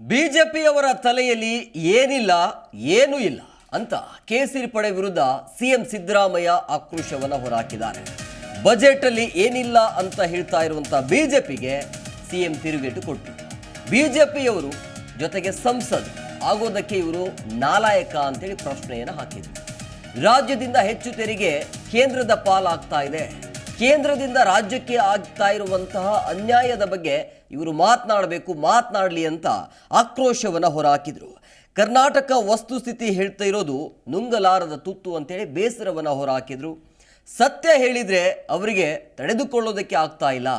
ಬಿಜೆಪಿಯವರ ತಲೆಯಲ್ಲಿ ಏನಿಲ್ಲ, ಏನೂ ಇಲ್ಲ ಅಂತ ಕೇಸರಿ ಪಡೆ ವಿರುದ್ಧ ಸಿಎಂ ಸಿದ್ದರಾಮಯ್ಯ ಆಕ್ರೋಶವನ್ನು ಹೊರಹಾಕಿದ್ದಾರೆ ಬಜೆಟ್ ಅಲ್ಲಿ ಏನಿಲ್ಲ ಅಂತ ಹೇಳ್ತಾ ಇರುವಂತ ಬಿಜೆಪಿಗೆ ಸಿಎಂ ತಿರುಗೇಟು ಕೊಟ್ಟರು ಪಿಯವರು ಜೊತೆಗೆ ಸಂಸದ್ ಆಗೋದಕ್ಕೆ ಇವರು ನಾಲಾಯಕ ಅಂತೇಳಿ ಪ್ರಶ್ನೆಯನ್ನು ಹಾಕಿದರು. ರಾಜ್ಯದಿಂದ ಹೆಚ್ಚು ತೆರಿಗೆ ಕೇಂದ್ರದ ಪಾಲಾಗ್ತಾ ಇದೆ. ಕೇಂದ್ರದಿಂದ ರಾಜ್ಯಕ್ಕೆ ಆಗ್ತಾ ಇರುವಂತಹ ಅನ್ಯಾಯದ ಬಗ್ಗೆ ಇವರು ಮಾತನಾಡಬೇಕು, ಮಾತನಾಡಲಿ ಅಂತ ಆಕ್ರೋಶವನ್ನು ಹೊರಹಾಕಿದರು ಕರ್ನಾಟಕ ವಸ್ತುಸ್ಥಿತಿ ಹೇಳ್ತಾ ಇರೋದು ನುಂಗಲಾರದ ತುತ್ತು ಅಂತೇಳಿ ಬೇಸರವನ್ನು ಹೊರಹಾಕಿದರು ಸತ್ಯ ಹೇಳಿದರೆ ಅವರಿಗೆ ತಡೆದುಕೊಳ್ಳೋದಕ್ಕೆ ಆಗ್ತಾ ಇಲ್ಲ.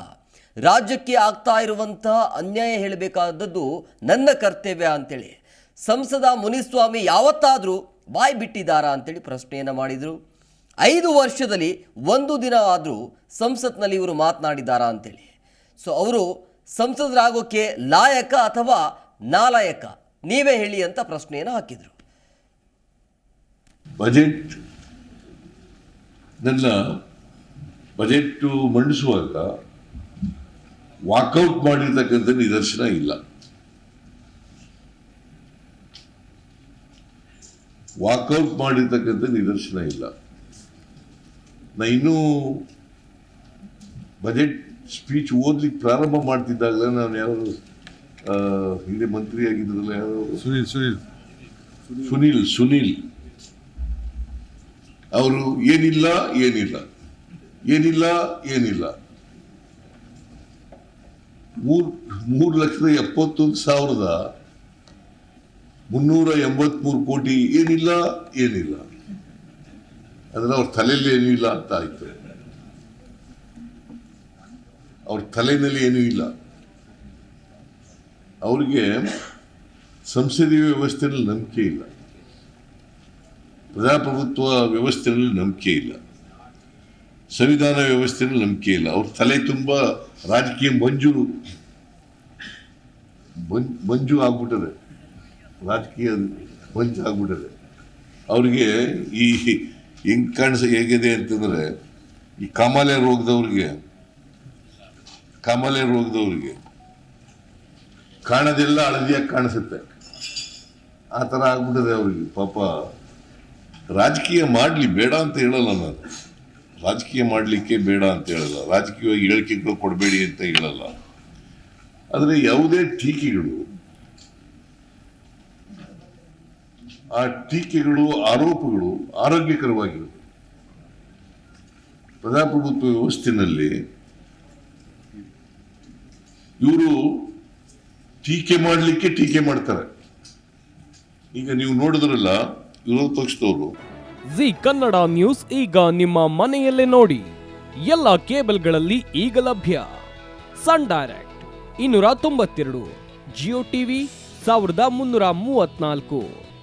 ರಾಜ್ಯಕ್ಕೆ ಆಗ್ತಾ ಇರುವಂತಹ ಅನ್ಯಾಯ ಹೇಳಬೇಕಾದದ್ದು ನನ್ನ ಕರ್ತವ್ಯ ಅಂತೇಳಿ. ಸಂಸದ ಮುನಿಸ್ವಾಮಿ ಯಾವತ್ತಾದರೂ ಬಾಯಿ ಬಿಟ್ಟಿದ್ದಾರಾ ಅಂತೇಳಿ ಪ್ರಶ್ನೆಯನ್ನು ಮಾಡಿದರು. ಐದು ವರ್ಷದಲ್ಲಿ ಒಂದು ದಿನ ಆದರೂ ಸಂಸತ್ನಲ್ಲಿ ಇವರು ಮಾತನಾಡಿದ್ದಾರಾ ಅಂತೇಳಿ. ಸೊ ಅವರು ಸಂಸದರಾಗೋಕ್ಕೆ ಲಾಯಕ ಅಥವಾ ನಾಲಾಯಕ? ನೀವೇ ಹೇಳಿ ಅಂತ ಪ್ರಶ್ನೆಯನ್ನು ಹಾಕಿದರು. ಬಜೆಟ್ ನನ್ನ ಬಜೆಟ್ ಮಂಡಿಸುವಾಗ ವಾಕೌಟ್ ಮಾಡಿರ್ತಕ್ಕಂಥ ನಿದರ್ಶನ ಇಲ್ಲ. ವಾಕೌಟ್ ಮಾಡಿರ್ತಕ್ಕಂಥ ನಿದರ್ಶನ ಇಲ್ಲ. ನಾ ಇನ್ನೂ ಬಜೆಟ್ ಸ್ಪೀಚ್ ಓದ್ಲಿಕ್ಕೆ ಪ್ರಾರಂಭ ಮಾಡ್ತಿದ್ದಾಗಲೇ ನಾನು ಯಾರು ಹಿಂದೆ ಮಂತ್ರಿ ಆಗಿದ್ರಲ್ಲ ಯಾರು ಸುನೀಲ್ ಸುನೀಲ್. ಸುನೀಲ್ ಸುನೀಲ್. ಅವರು ಏನಿಲ್ಲ ಏನಿಲ್ಲ. ಏನಿಲ್ಲ ಏನಿಲ್ಲ. ಮೂರ್ ಮೂರು ಲಕ್ಷದ ಎಪ್ಪತ್ತೊಂದು ಸಾವಿರದ ಮುನ್ನೂರ ಎಂಬತ್ಮೂರು ಕೋಟಿ ಏನಿಲ್ಲ ಏನಿಲ್ಲ. ಅಂದ್ರೆ ಅವ್ರ ತಲೆಯಲ್ಲಿ ಏನೂ ಇಲ್ಲ ಅಂತ ಆಯ್ತು. ಅವ್ರ ತಲೆಯಲ್ಲಿ ಏನೂ ಇಲ್ಲ. ಅವ್ರಿಗೆ ಸಂಸದೀಯ ವ್ಯವಸ್ಥೆಯಲ್ಲಿ ನಂಬಿಕೆ ಇಲ್ಲ. ಪ್ರಜಾಪ್ರಭುತ್ವ ವ್ಯವಸ್ಥೆಯಲ್ಲಿ ನಂಬಿಕೆ ಇಲ್ಲ. ಸಂವಿಧಾನ ವ್ಯವಸ್ಥೆಯಲ್ಲಿ ನಂಬಿಕೆ ಇಲ್ಲ. ಅವ್ರ ತಲೆ ತುಂಬ ರಾಜಕೀಯ ಮಂಜು ಮಂಜು ಆಗ್ಬಿಟ್ಟದೆ. ರಾಜಕೀಯ ಮಂಜು ಆಗ್ಬಿಟ್ಟದೆ. ಅವ್ರಿಗೆ ಈ ಹೆಂಗ್ ಕಾಣಿಸ ಹೇಗಿದೆ ಅಂತಂದ್ರೆ, ಈ ಕಾಮಾಲೆ ರೋಗದವ್ರಿಗೆ ಕಾಮಾಲೆ ರೋಗದವ್ರಿಗೆ ಕಾಣದೆಲ್ಲ ಹಳದಿಯಾಗಿ ಕಾಣಿಸುತ್ತೆ. ಆ ಥರ ಆಗ್ಬಿಟ್ಟಿದೆ ಅವ್ರಿಗೆ. ಪಾಪ ರಾಜಕೀಯ ಮಾಡಲಿ, ಬೇಡ ಅಂತ ಹೇಳಲ್ಲ ನಾನು. ರಾಜಕೀಯ ಮಾಡಲಿಕ್ಕೆ ಬೇಡ ಅಂತ ಹೇಳಲ್ಲ. ರಾಜಕೀಯವಾಗಿ ಹೇಳಿಕೆಗಳು ಕೊಡಬೇಡಿ ಅಂತ ಹೇಳಲ್ಲ. ಆದರೆ ಯಾವುದೇ ಟೀಕೆಗಳು ಆ ಟೀಕೆಗಳು, ಆರೋಪಗಳು ಆರೋಗ್ಯಕರವಾಗಿರುತ್ತೆ ಪ್ರಜಾಪ್ರಭುತ್ವ ವ್ಯವಸ್ಥೆಯಲ್ಲಿ ಇವರು ಟೀಕೆ ಮಾಡಲಿಕ್ಕೆ ಟೀಕೆ ಮಾಡ್ತಾರೆ. ಈಗ ನೀವು ನೋಡಿದ್ರಲ್ಲ, ವಿರೋಧ ಪಕ್ಷದವರು. ಜಿ ಕನ್ನಡ ನ್ಯೂಸ್ ಈಗ ನಿಮ್ಮ ಮನೆಯಲ್ಲೇ ನೋಡಿ. ಎಲ್ಲ ಕೇಬಲ್ಗಳಲ್ಲಿ ಈಗ ಲಭ್ಯ. ಸನ್ ಡೈರೆಕ್ಟ್ ಇನ್ನೂರ ತೊಂಬತ್ತೆರಡು, ಜಿಯೋ ಟಿವಿ ಸಾವಿರದ ಮುನ್ನೂರ ಮೂವತ್ನಾಲ್ಕು